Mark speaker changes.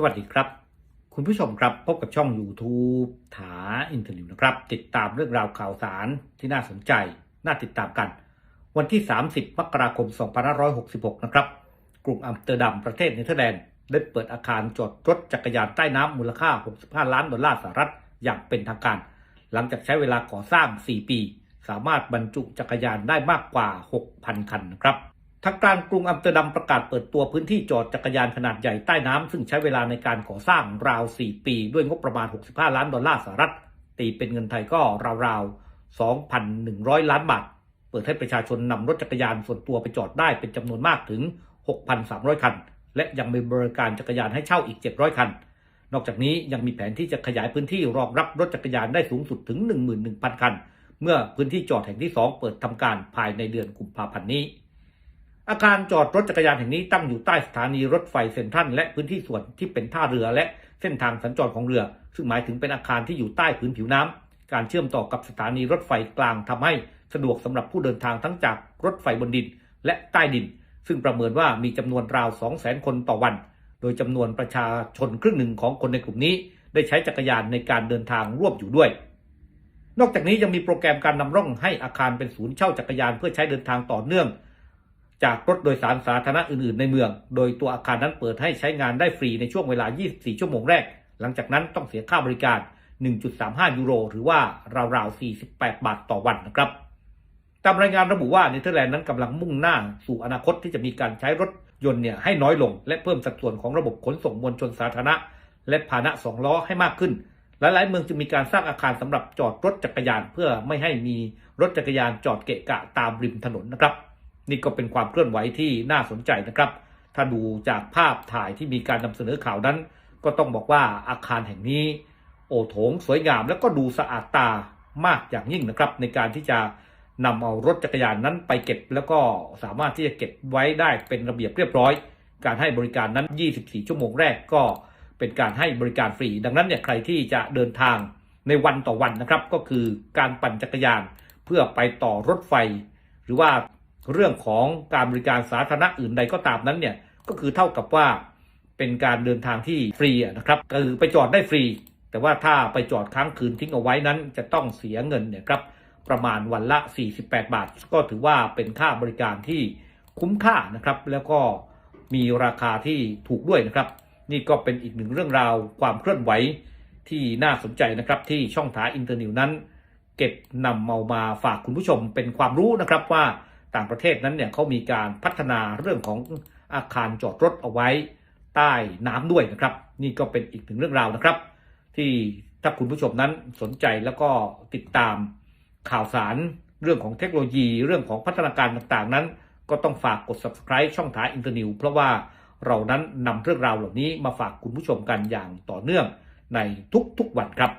Speaker 1: สวัสดีครับ คุณผู้ชมครับพบกับช่อง YouTube ถาอินเทอร์นิวนะครับ ติดตามเรื่องราวข่าวสารที่น่าสนใจ น่าติดตามกัน วันที่ 30 มกราคม 2566 นะครับ กรุงอัมสเตอร์ดัมประเทศเนเธอร์แลนด์ ได้เปิดอาคารจอดรถจักรยานใต้น้ำมูลค่า 65 ล้านดอลลาร์สหรัฐอย่างเป็นทางการ หลังจากใช้เวลาก่อสร้าง 4 ปี สามารถบรรจุจักรยานได้มากกว่า 6,000 คันนะครับ ทางการกรุงอัมสเตอร์ดัมประกาศเปิดตัวพื้นที่จอดจักรยานขนาดใหญ่ใต้น้ำซึ่งใช้เวลาในการก่อสร้างราว 4 ปี ด้วยงบประมาณ 65 ล้านดอลลาร์สหรัฐ ตีเป็นเงินไทยก็ราวๆ 2,100 ล้านบาท เปิดให้ประชาชนนำรถจักรยานส่วนตัวไปจอดได้เป็นจำนวนมากถึง 6,300 คัน และยังมีบริการจักรยานให้เช่าอีก 700 คัน นอกจากนี้ยังมีแผนที่จะขยายพื้นที่รองรับรถจักรยานได้สูงสุดถึง 11,000 คัน เมื่อพื้นที่จอดแห่งที่ 2 เปิดทำการภายในเดือนกุมภาพันธ์นี้ อาคารจอดรถจักรยานแห่งนี้ตั้งอยู่ใต้สถานีรถไฟเซ็นทรัลและพื้นที่ส่วนที่เป็นท่าเรือและเส้นทางสัญจรของเรือ ซึ่งหมายถึงเป็นอาคารที่อยู่ใต้พื้นผิวน้ำการเชื่อมต่อกับสถานีรถไฟกลางทำให้สะดวกสำหรับผู้เดินทางทั้งจากรถไฟบนดินและใต้ดิน ซึ่งประเมินว่ามีจำนวนราว 200,000 คนต่อวัน โดยจำนวนประชาชนครึ่งหนึ่งของคนในกลุ่มนี้ ได้ใช้จักรยานในการเดินทางร่วมอยู่ด้วยนอกจากนี้ยังมีโปรแกรมการนำร่องให้อาคารเป็นศูนย์เช่าจักรยานเพื่อใช้เดินทางต่อเนื่อง จากรถโดยสารสาธารณะอื่นๆ ในเมือง โดยตัวอาคารนั้นเปิดให้ใช้งานได้ฟรีในช่วงเวลา 24 ชั่วโมงแรก หลังจากนั้นต้องเสียค่าบริการ 1.35 ยูโร หรือว่าราวๆ 48 บาทต่อวันนะครับ ตามรายงานระบุว่าเนเธอร์แลนด์นั้นกำลังมุ่งหน้าสู่อนาคตที่จะมีการใช้รถยนต์เนี่ยให้น้อยลง และเพิ่มสัดส่วนของระบบขนส่งมวลชนสาธารณะ และพาหนะสองล้อให้มากขึ้นหลายๆเมืองจึงมีการสร้างอาคารสำหรับจอดรถจักรยาน เพื่อไม่ให้มีรถจักรยานจอดเกะกะตามริมถนนนะครับ นี่ก็เป็นความเคลื่อนไหวที่น่าสนใจนะครับ ถ้าดูจากภาพถ่ายที่มีการนำเสนอข่าวนั้น ก็ต้องบอกว่าอาคารแห่งนี้ โอโถงสวยงามแล้วก็ดูสะอาดตามากอย่างยิ่งนะครับ ในการที่จะนำเอารถจักรยานนั้นไปเก็บ แล้วก็สามารถที่จะเก็บไว้ได้เป็นระเบียบเรียบร้อย การให้บริการนั้น 24 ชั่วโมงแรกก็เป็นการให้บริการฟรี ดังนั้นเนี่ยใครที่จะเดินทางในวันต่อวันนะครับ ก็คือการปั่นจักรยาน เพื่อไปต่อรถไฟ หรือว่า เรื่องของการบริการสาธารณะอื่นใดก็ตามนั้นเนี่ยก็คือเท่ากับว่าเป็นการเดินทางที่ฟรีนะครับคือไปจอดได้ฟรี แต่ว่าถ้าไปจอดค้างคืนทิ้งเอาไว้นั้น จะต้องเสียเงินเนี่ยครับประมาณวันละ 48 บาท ก็ถือว่าเป็นค่าบริการที่คุ้มค่านะครับ แล้วก็มีราคาที่ถูกด้วยนะครับ นี่ก็เป็นอีกหนึ่งเรื่องราวความเคลื่อนไหวที่น่าสนใจนะครับที่ช่องทางอินเตอร์นิวนั้น เก็บนำเอามาฝากคุณผู้ชมเป็นความรู้นะครับว่า ต่างประเทศนั้นเนี่ยเขามีการพัฒนาเรื่องของอาคารจอดรถเอาไว้ใต้น้ำด้วยนะครับ นี่ก็เป็นอีกหนึ่งเรื่องราวนะครับ ที่ถ้าคุณผู้ชมนั้นสนใจแล้วก็ติดตามข่าวสารเรื่องของเทคโนโลยีเรื่องของพัฒนาการต่างๆนั้น ก็ต้องฝากกด subscribe ช่องทาอินเตอร์นิวเพราะว่าเรานั้นนำเรื่องราวเหล่านี้มาฝากคุณผู้ชมกันอย่างต่อเนื่องในทุกๆวันครับ